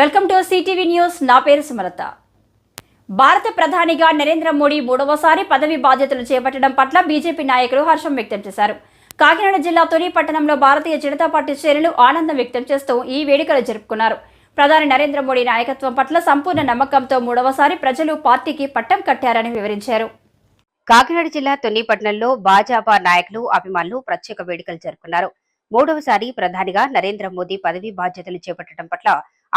Welcome to CTV news. నా పేరు సుమలత. భారత ప్రధానిగా నరేంద్ర మోడీ మూడవసారి పదవి బాధ్యతలు చేపట్టడం పట్ల బీజేపీ నాయకులు హర్షం వ్యక్తం చేశారు. కాకినాడ జిల్లా తొలి పట్టణంలో భారతీయ జనతా పార్టీ శ్రేణులు ఆనందం వ్యక్తం చేస్తూ ఈ వేడుకలు జరుపుకున్నారు. ప్రధాని నరేంద్ర మోడీ నాయకత్వం పట్ల సంపూర్ణ నమ్మకంతో మూడవసారి ప్రజలు పార్టీకి పట్టం కట్టారని వివరించారు. కాకినాడ జిల్లా తొన్నిపట్నంలో భాజపా నాయకులు అభిమానులు ప్రత్యేక వేడుకలు జరుపుకున్నారు. మూడవసారి ప్రధానిగా నరేంద్ర మోదీ పదవీ బాధ్యతలు చేపట్టడం పట్ల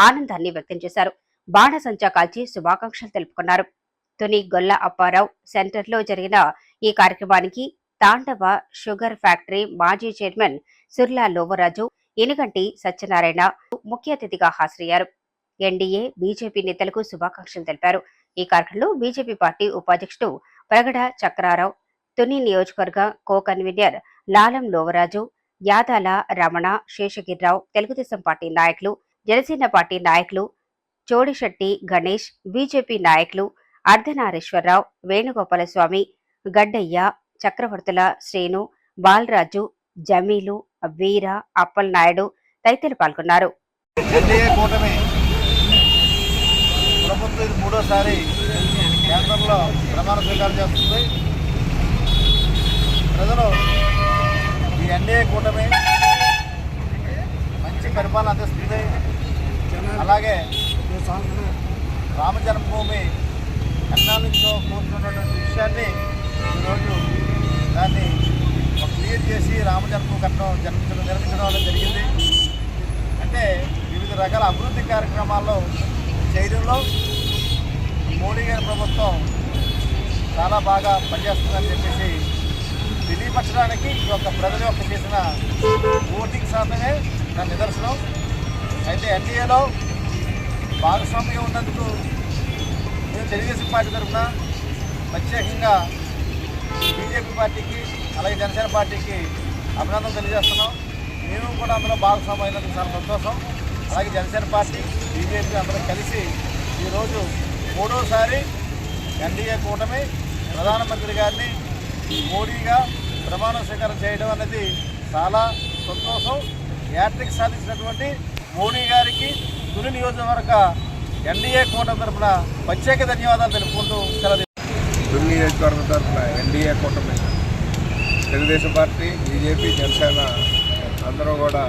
ఆనందాన్ని వ్యక్తం చేశారు. బాణసంచా కాల్చి శుభాకాంక్షలు తెలుపుకున్నారు. తుని గొల్ల అప్పారావు సెంటర్లో జరిగిన ఈ కార్యక్రమానికి తాండవ షుగర్ ఫ్యాక్టరీ మాజీ చైర్మన్ సుర్లా లోవరాజు ఇనుగంటి సత్యనారాయణ ముఖ్య అతిథిగా హాజరయ్యారు. ఎన్డీఏ బీజేపీ నేతలకు శుభాకాంక్షలు తెలిపారు. ఈ కార్యక్రమంలో బీజేపీ పార్టీ ఉపాధ్యక్షుడు ప్రగడ చక్రారావు తుని నియోజకవర్గ co convenor Lalam Lovaraju Yadala Ramana Seshagirirao Telugu Desam party నాయకులు జనసేన పార్టీ నాయకులు చోడిశెట్టి గణేష్ బీజేపీ నాయకులు అర్ధనారేశ్వరరావు వేణుగోపాలస్వామి గడ్డయ్య చక్రవర్తుల శ్రీను బాలరాజు జమీలు వీర అప్పలనాయుడు తదితరులు పాల్గొన్నారు. మూడోసారి కేంద్రంలో ప్రమాణ స్వీకారం చేస్తుంది. ప్రజలు ఈ ఎన్డీఏ కూటమి మంచి పరిపాలన అందిస్తుంది. అలాగే రామ జన్మభూమి ఎన్నాళ్ళ నుంచో విషయాన్ని ఈరోజు దాన్ని క్లియర్ చేసి రామ జన్మభూమి కట్టడం జన్మించడం నిర్మించడం అనేది జరిగింది. అంటే వివిధ రకాల అభివృద్ధి కార్యక్రమాల్లో చేయడంలో మోడీ గారి ప్రభుత్వం చాలా బాగా పనిచేస్తుందని చెప్పేసి తెలియపరచడానికి ఈ యొక్క ప్రజల యొక్క చేసిన ఓటింగ్ శాతమే నా నిదర్శనం. అయితే ఎన్డీఏలో భాగస్వామ్యం ఉన్నందుకు నేను తెలుగుదేశం పార్టీ తరఫున ప్రత్యేకంగా బీజేపీ పార్టీకి అలాగే జనసేన పార్టీకి అభినందనలు తెలియజేస్తున్నాం. మేము కూడా అందులో భాగస్వామ్యం అయినందుకు చాలా సంతోషం. అలాగే జనసేన పార్టీ బీజేపీ అందరూ కలిసి ఈరోజు మూడోసారి ఎన్డీఏ కూటమి ప్రధానమంత్రి గారిని మోడీగా ప్రమాణ స్వీకారం చేయడం అనేది చాలా సంతోషం. యాట్రిక్ సాధించినటువంటి మోడీ గారికి తొలి నియోజకవర్గ ఎన్డీఏ కూటమి తరఫున ప్రత్యేక ధన్యవాదాలు తెలుపుకుంటూ సెలవు దుర్ని నియోజకవర్గం తరఫున ఎన్డీఏ కూటమి తెలుగుదేశం పార్టీ బీజేపీ జనసేన అందరూ కూడా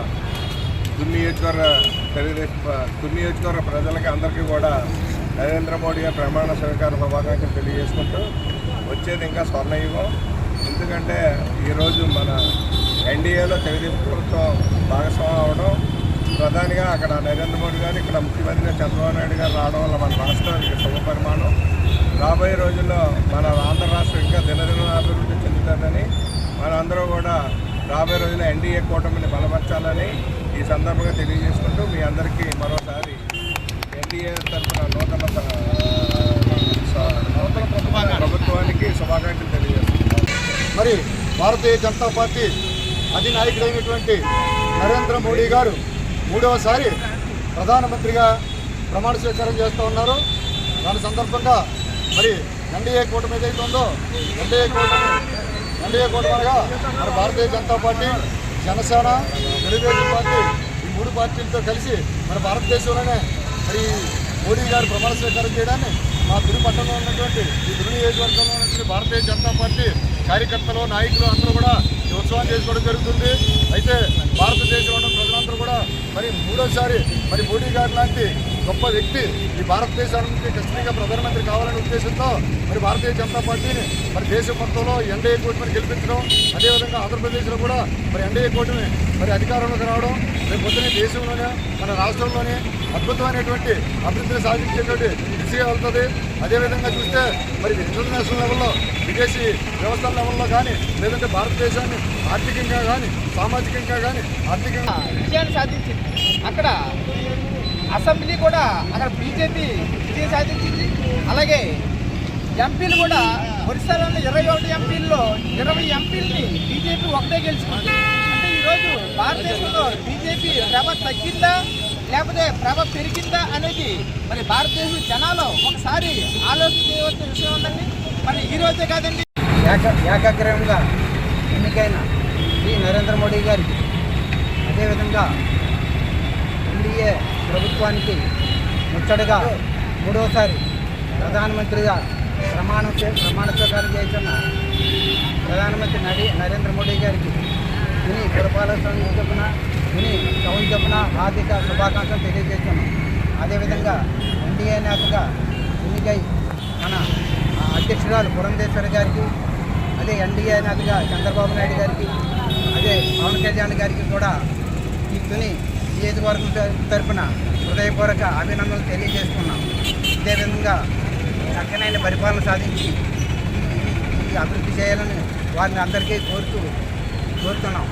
దుర్ని నియోజకవర్గ తెలుగుదేశం ప- నియోజకవర్గ ప్రజలకి అందరికీ కూడా నరేంద్ర మోడీ గారి ప్రమాణ స్వీకార శుభాకాంక్షలు తెలియజేసుకుంటూ వచ్చేది ఇంకా స్వర్ణయుగం. ఎందుకంటే ఈరోజు మన ఎన్డీఏలో తెలుగుదేశం ప్రభుత్వం భాగస్వామ్యం అవడం ప్రధానిగా అక్కడ నరేంద్ర మోడీ గారు ఇక్కడ ముఖ్యమంత్రిగా చంద్రబాబు నాయుడు గారు రావడం వల్ల మన రాష్ట్రానికి శుభ పరిమాణం. రాబోయే రోజుల్లో మన ఆంధ్ర రాష్ట్రం ఇంకా దినదిన అభివృద్ధి చెందుతుందని మనందరూ కూడా రాబోయే రోజుల్లో ఎన్డీఏ కూటమిని బలపరచాలని ఈ సందర్భంగా తెలియజేసుకుంటూ మీ అందరికీ మరోసారి ఎన్డీఏ తరఫున నూతన ప్రభుత్వానికి శుభాకాంక్షలు తెలియజేస్తున్నాను మరి భారతీయ జనతా పార్టీ అధినాయకుడైనటువంటి నరేంద్ర మోడీ గారు మూడవసారి ప్రధానమంత్రిగా ప్రమాణ స్వీకారం చేస్తూ ఉన్నారు. దాని సందర్భంగా మరి ఎన్డీఏ కూటమి ఏదైతే ఉందో ఎన్డీఏ కూటమి ఎన్డీఏ కూటమి అనగా మరి భారతీయ జనతా పార్టీ జనసేన తెలుగుదేశం పార్టీ ఈ మూడు పార్టీలతో కలిసి మన భారతదేశంలోనే మరి మోడీ గారు ప్రమాణ స్వీకారం చేయడాన్ని మా తిరుపట్టణంలో ఉన్నటువంటి ఈ తిరు నియోజకవర్గంలో ఉన్నటువంటి భారతీయ జనతా పార్టీ కార్యకర్తలు నాయకులు అందరూ కూడా ఈ ఉత్సవాన్ని చేసుకోవడం జరుగుతుంది. అయితే భారతదేశంలో మరి మూడోసారి మరి మోడీ గారు లాంటి గొప్ప వ్యక్తి ఈ భారతదేశానికి ఖచ్చితంగా ప్రధానమంత్రి కావాలనే ఉద్దేశంతో మరి భారతీయ జనతా పార్టీని మరి దేశ మొత్తంలో ఎన్డీఏ కూటమిని గెలిపించడం అదేవిధంగా ఆంధ్రప్రదేశ్లో కూడా మరి ఎన్డీఏ కూటమి మరి అధికారంలోకి రావడం రేపు పొద్దున దేశంలోనే మన రాష్ట్రంలోనే అద్భుతమైనటువంటి అభివృద్ధిని సాధించేటువంటి దిశగా వెళ్తుంది అదేవిధంగా చూస్తే మరి ఇంటర్నేషనల్ లెవెల్లో విదేశీ వ్యవస్థల లెవెల్లో కానీ లేదంటే భారతదేశాన్ని ఆర్థికంగా కానీ సామాజికంగా కానీ ఆర్థికంగా విజయాన్ని సాధించింది. అక్కడ అసెంబ్లీ కూడా అక్కడ బీజేపీ విజయం సాధించింది. అలాగే ఎంపీలు కూడా ఒరిస్సాలోని ఇరవై ఒకటి ఎంపీల్లో ఇరవై ఎంపీలని బీజేపీ ఒకటే గెలుచుకుంది. భారతదేశంలో బీజేపీ ప్రభ తగ్గిందా లేకపోతే ప్రభ పెరిగిందా అనేది మరి భారతదేశం జనాలు ఒకసారి ఆలోచన చేయవలసిన విషయం ఉందండి. మరి ఈ రోజే కాదండి. ఏక ఏకాగ్రహంగా ఎన్నికైన శ్రీ నరేంద్ర మోడీ గారికి అదేవిధంగా ఎన్డీఏ ప్రభుత్వానికి ముచ్చటగా మూడవసారి ప్రధానమంత్రిగా ప్రమాణం ప్రమాణ స్వీకారం చేస్తున్న ప్రధానమంత్రి నడి నరేంద్ర మోడీ గారికి పురపాలక సంఘం చొప్పున విని కౌన్ చొప్పున హార్దిక శుభాకాంక్షలు తెలియజేస్తున్నాం. అదేవిధంగా ఎన్డీఏ నేతగా ఎన్నికై మన అధ్యక్షురాలు పురంధేశ్వరి గారికి అదే ఎన్డీఏ నేతగా చంద్రబాబు నాయుడు గారికి అదే పవన్ కళ్యాణ్ గారికి కూడా ఈ తుని నియోజకవర్గం తరఫున తరపున హృదయపూర్వక అభినందనలు తెలియజేస్తున్నాం. అదేవిధంగా చక్కనైన పరిపాలన సాధించి ఈ అభివృద్ధి చేయాలని వారిని అందరికీ కోరుతూ కోరుతున్నాం.